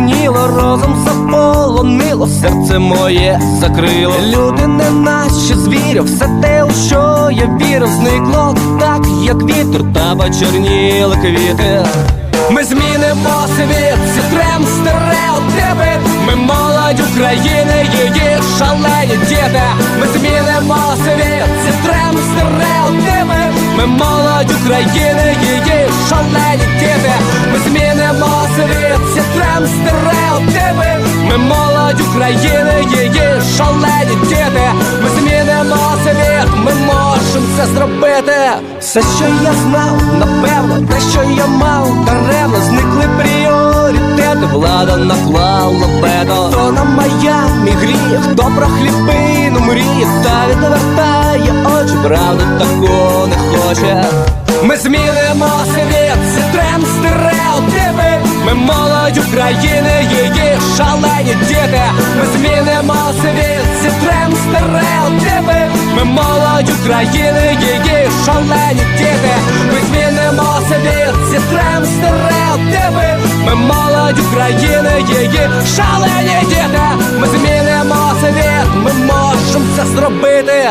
горіло, стемніло, розум заполонило, серце моє закрило. Люди не наші звірів, все те, у що я вірив, зникло так, як вітер, та почерніли квіти. Ми змінимо світ, зітрем стереотипи Ми молодь України, її шалені діти Ми змінимо світ, зітрем стереотипи Ми молодь України, її шалені діти. Ми змінимо світ, зітрем стереотипи. Ми молодь України, її шалені діти. Ми змінимо світ, ми можемо це зробити. Все, що я знав, напевно, те, що я мав, даремно зникли пріоритети, влада наклала вето То на Майамі гріх, хто про хлібину мріє, та відвертає очі, правда такого не хоче. Ми змінимо світ, тренд стереотипи Ми молодь України, її шалені діти. Ми змінимо світ, зітрем стереотипи Ми молодь України, її шалені діти. Ми змінимо світ, зітрем стереотипи Ми молодь України, її шалені діти. Ми змінимо світ, ми можемо це зробити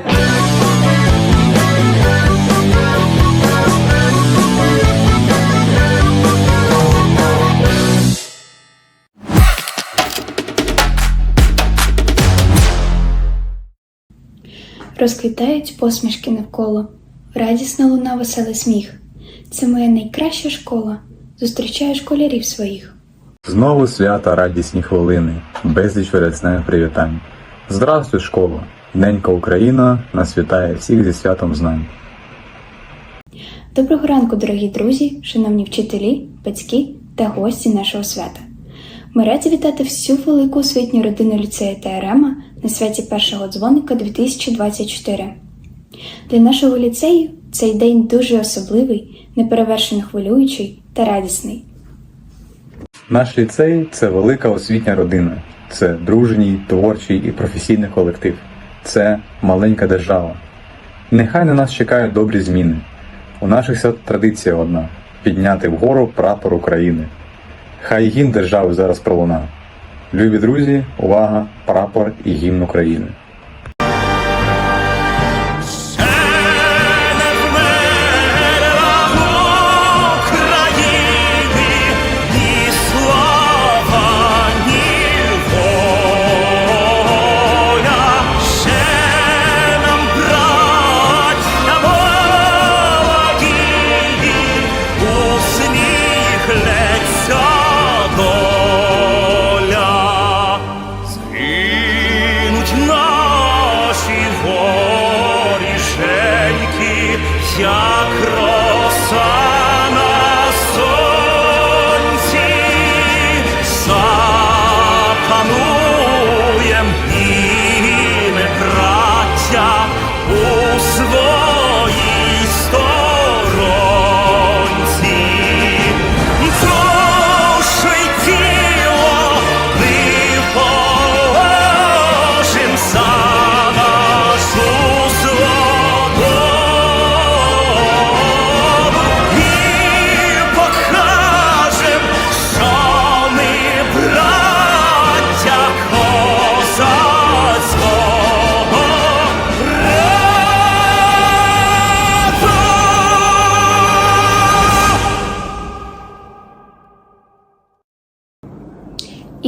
Розквітають посмішки навколо, радісно луна веселий сміх. Це моя найкраща школа. Зустрічаю школярів своїх. Знову свята радісні хвилини, безліч вересневих привітань. Здравствуй, школа! Ненька Україна нас вітає всіх зі святом знань. Доброго ранку, дорогі друзі, шановні вчителі, батьки та гості нашого свята. Ми раді вітати всю велику освітню родину ліцею ТРМа на святі першого дзвоника 2024. Для нашого ліцею цей день дуже особливий, неперевершено хвилюючий та радісний. Наш ліцей це велика освітня родина, це дружній, творчий і професійний колектив, це маленька держава. Нехай на нас чекають добрі зміни. У наших свят традиція одна підняти вгору прапор України. Хай гімн держави зараз пролуна. Любі друзі, увага, прапор і гімн України.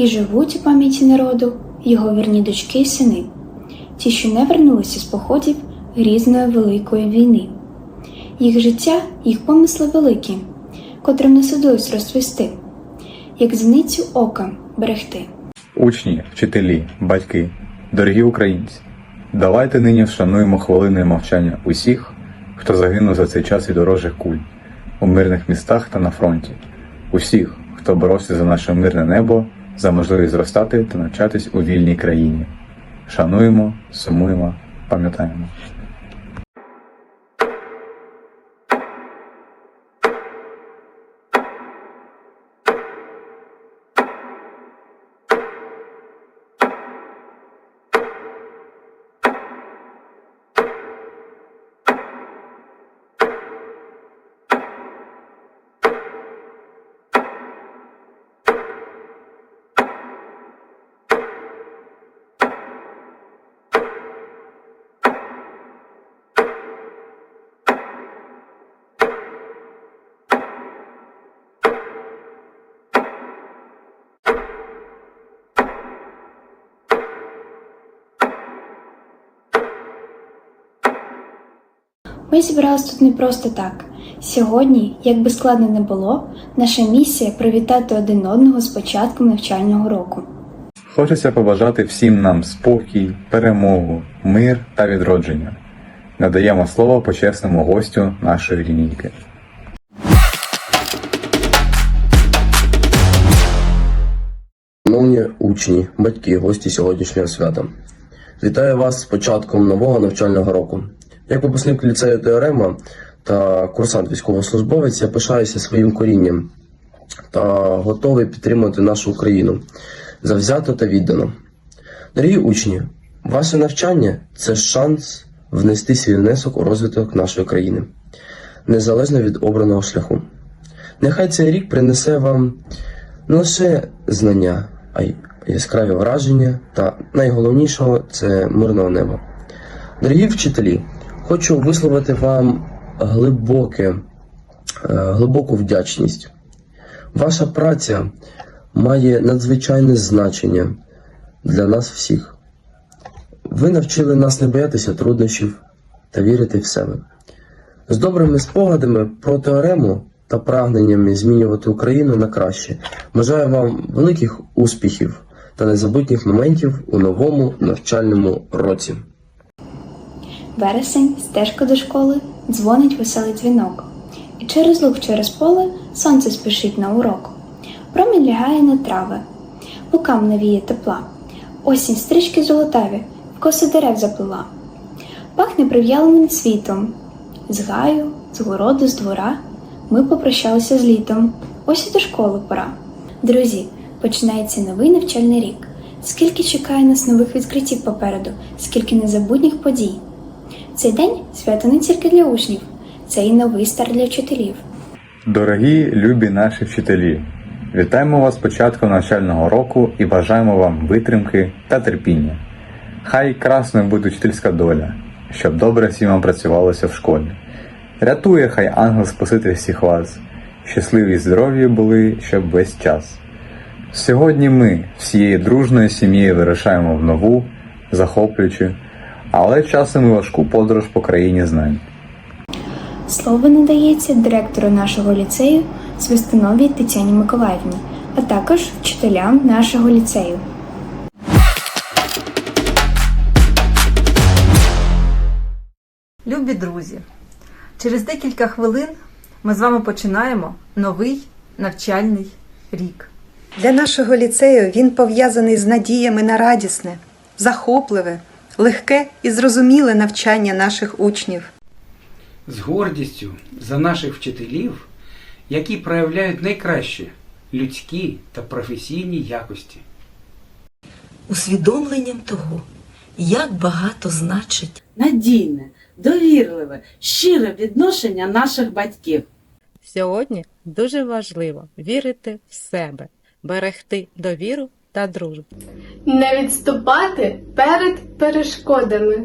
І живуть у пам'яті народу його вірні дочки й сини, ті, що не вернулися з походів грізної великої війни. Їх життя, їх помисли великі, котрим не судилось розцвісти, як зеницю ока берегти. Учні, вчителі, батьки, дорогі українці, давайте нині вшануємо хвилиною мовчання усіх, хто загинув за цей час від ворожих куль у мирних містах та на фронті, усіх, хто боровся за наше мирне небо, за можливість зростати та навчатись у вільній країні. Шануємо, сумуємо, пам'ятаємо. Ми зібрались тут не просто так. Сьогодні, як би складно не було, наша місія привітати один одного з початком навчального року. Хочеться побажати всім нам спокій, перемогу, мир та відродження. Надаємо слово почесному гостю нашої лінійки. Шановні учні, батьки, гості сьогоднішнього свята. Вітаю вас з початком нового навчального року. Як випускник ліцею Теорема та курсант військовослужбовець, я пишаюся своїм корінням та готовий підтримувати нашу Україну завзято та віддано. Дорогі учні, ваше навчання це шанс внести свій внесок у розвиток нашої країни, незалежно від обраного шляху. Нехай цей рік принесе вам не лише знання, а й яскраві враження та найголовнішого це мирного неба. Дорогі вчителі, хочу висловити вам глибоке, е, глибоку вдячність. Ваша праця має надзвичайне значення для нас всіх. Ви навчили нас не боятися труднощів та вірити в себе. З добрими спогадами про теорему та прагненнями змінювати Україну на краще. Бажаю вам великих успіхів та незабутніх моментів у новому навчальному році. Вересень, стежка до школи, дзвонить веселий дзвінок. І через луг, через поле сонце спішить на урок. Промінь лягає на трави, лукам навіє тепла. Осінь стрічки золотаві, в коси дерев заплила. Пахне прив'яленим цвітом. З гаю, з городу, з двора ми попрощалися з літом. Ось і до школи пора. Друзі, починається новий навчальний рік. Скільки чекає нас нових відкриттів попереду, скільки незабутніх подій. Цей день свято не тільки для учнів, це і новий старт для вчителів. Дорогі любі наші вчителі, вітаємо вас з початком навчального року і бажаємо вам витримки та терпіння. Хай красною буде вчительська доля, щоб добре всім вам працювалося в школі. Рятує хай ангел спасити всіх вас, щасливі й здорові були, щоб весь час. Сьогодні ми всією дружною сім'єю вирушаємо в нову, захоплюючу, але часом і важку подорож по країні знань. Слово надається директору нашого ліцею Свистуновій Тетяні Миколаївні, а також вчителям нашого ліцею. Любі друзі, через декілька хвилин ми з вами починаємо новий навчальний рік. Для нашого ліцею він пов'язаний з надіями на радісне, захопливе, легке і зрозуміле навчання наших учнів. з гордістю за наших вчителів, які проявляють найкраще людські та професійні якості. усвідомленням того, як багато значить надійне, довірливе, щире відношення наших батьків. Сьогодні дуже важливо вірити в себе, берегти довіру та дружбу. не відступати перед перешкодами.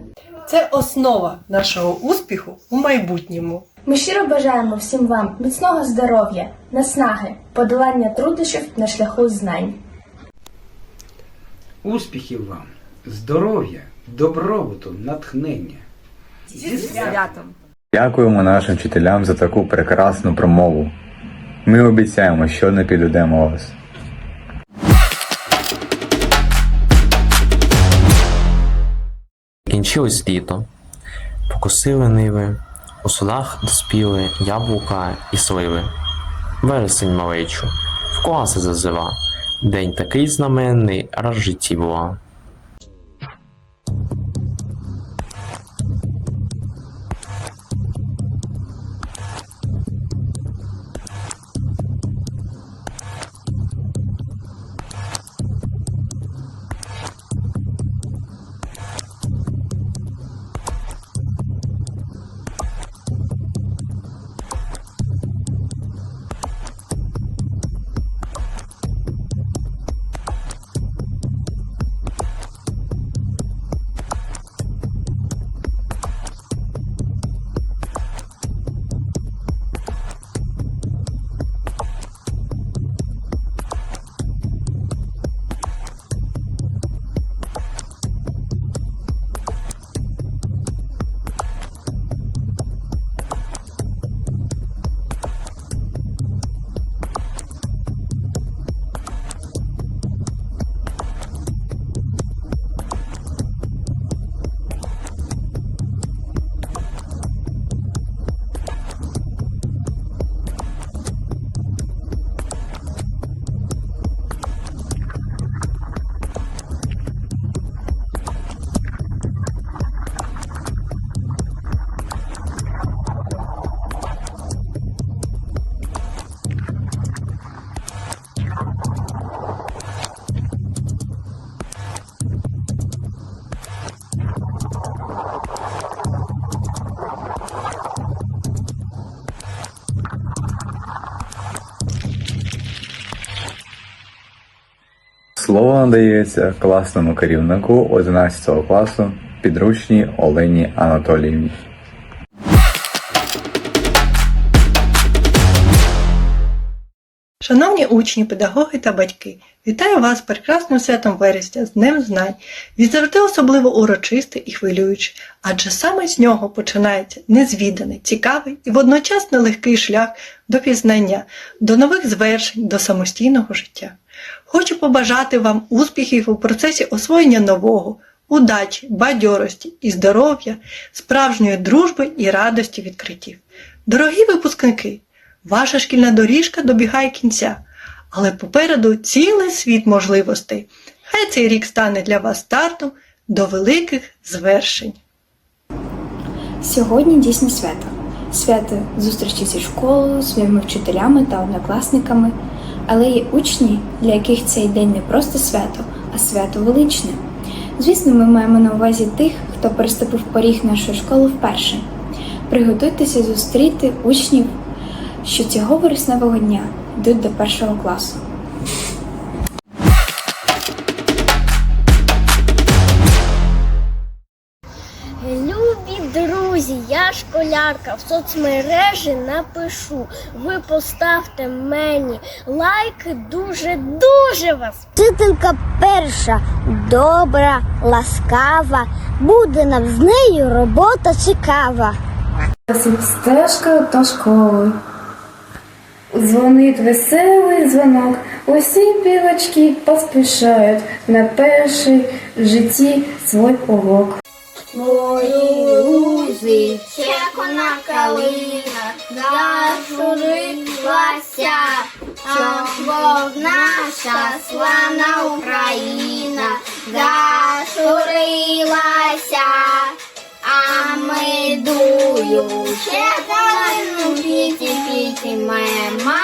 Це основа нашого успіху у майбутньому. Ми щиро бажаємо всім вам міцного здоров'я, наснаги, подолання труднощів на шляху знань. Успіхів вам, здоров'я, добробуту, натхнення. Зі святом! Дякуємо нашим вчителям за таку прекрасну промову. Ми обіцяємо, що не підведемо вас. Кінчилось літо, покосили ниви, у садах доспіли яблука і сливи. Вересень малечу, в класи зазива. День такий знаменний, раз в житті була. Слово надається класному керівнику 11 класу підручній Олені Анатоліївні. Шановні учні, педагоги та батьки, вітаю вас прекрасним святом вересня, з Днем Знань. Він завжди особливо урочистий і хвилюючий, адже саме з нього починається незвіданий, цікавий і водночас нелегкий шлях до пізнання, до нових звершень, до самостійного життя. Хочу побажати вам успіхів у процесі освоєння нового, удачі, бадьорості і здоров'я, справжньої дружби і радості відкриттів. Дорогі випускники! Ваша шкільна доріжка добігає кінця, але попереду цілий світ можливостей. Хай цей рік стане для вас стартом до великих звершень. Сьогодні дійсно свято. Свято зустрічі зі школою, своїми вчителями та однокласниками. Але є учні, для яких цей день не просто свято, а свято величне. Звісно, ми маємо на увазі тих, хто переступив поріг нашої школи вперше. Приготуйтеся зустріти учнів, що цього вересневого дня йдуть до першого класу. Любі друзі, я школярка в соцмережі напишу. Ви поставте мені лайки дуже дуже вас. Вчителька перша, добра, ласкава, буде нам з нею робота цікава. Стежка до школи. Дзвонить веселий дзвонок. Усі півочки поспішають на перший в житті свій урок. Мої лузи, червона калина, зажурилася, щоб наша славна Україна зажурилася, а ми дую червону піті піті мема,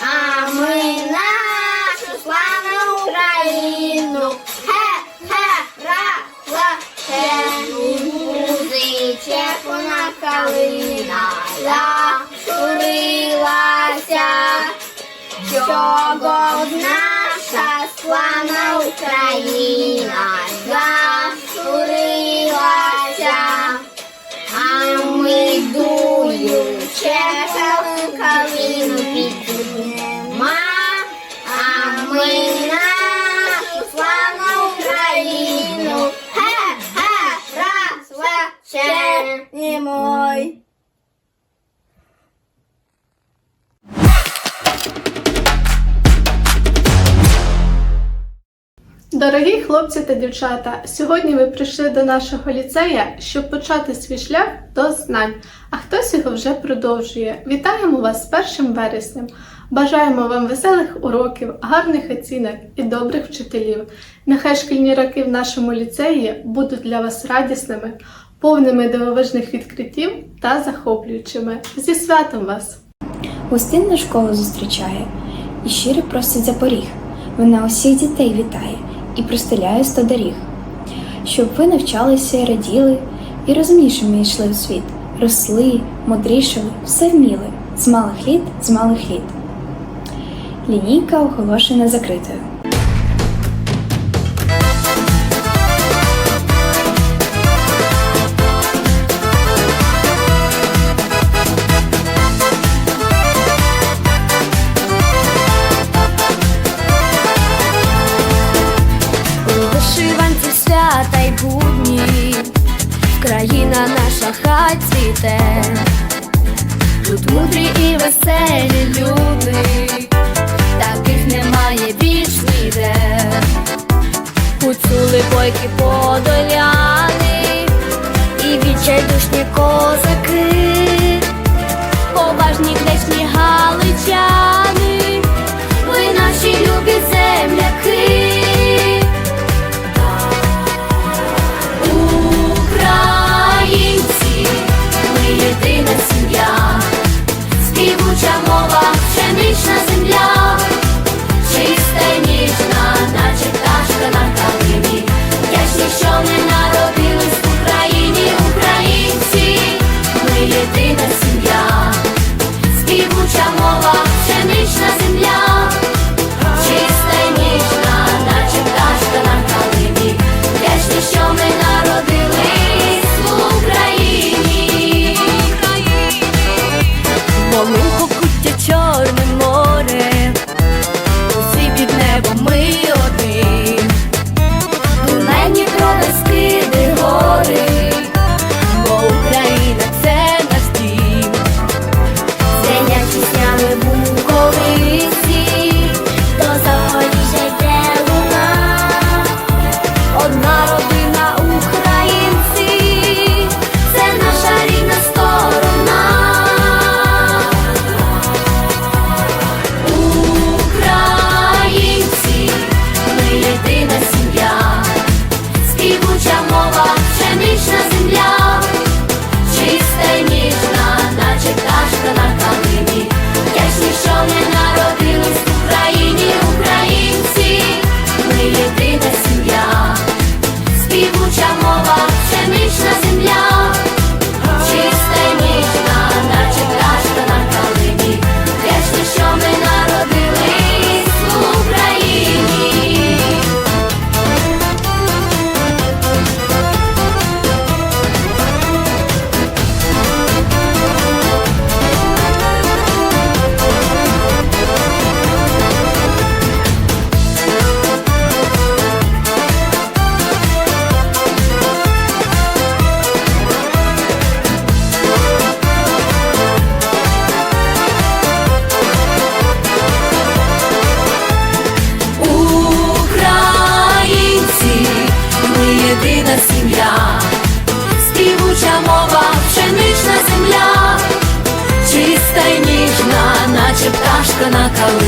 а ми нашу славну Україну. Хе-хе, ра-ла, Музи, червона калина, зажурилася, чого наша славна Україна Дорогі хлопці та дівчата, сьогодні ви прийшли до нашого ліцея, щоб почати свій шлях до знань, а хтось його вже продовжує. Вітаємо вас з першим вереснем. Бажаємо вам веселих уроків, гарних оцінок і добрих вчителів. Нехай шкільні роки в нашому ліцеї будуть для вас радісними, повними дивовижних відкриттів та захоплюючими. Зі святом вас! Гостинна школу зустрічає і щиро просить за поріг. Вона усіх дітей вітає і простеляє сто доріг. Щоб ви навчалися і раділи, і розумнішими йшли в світ, росли, мудрішали, все вміли, з малих літ, з малих літ. Лінійка оголошена закритою.